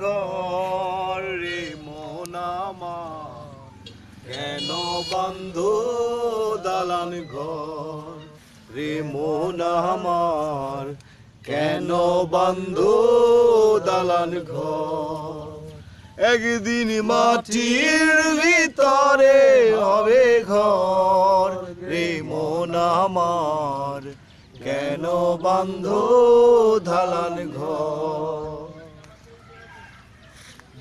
ঘর রে মন আমার। কেন বন্ধ দালান ঘর রে মন আমার? কেন বন্ধ দালান ঘর? একদিন মাটির ভিতরে হবে ঘর রে মন আমার। কেন বন্ধ দালান ঘর?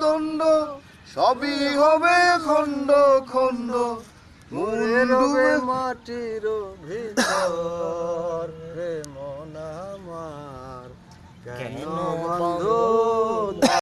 দণ্ড সবই হবে খণ্ড খণ্ড মনে রবে মাটির ভিতর রে মন কেন বন্ধ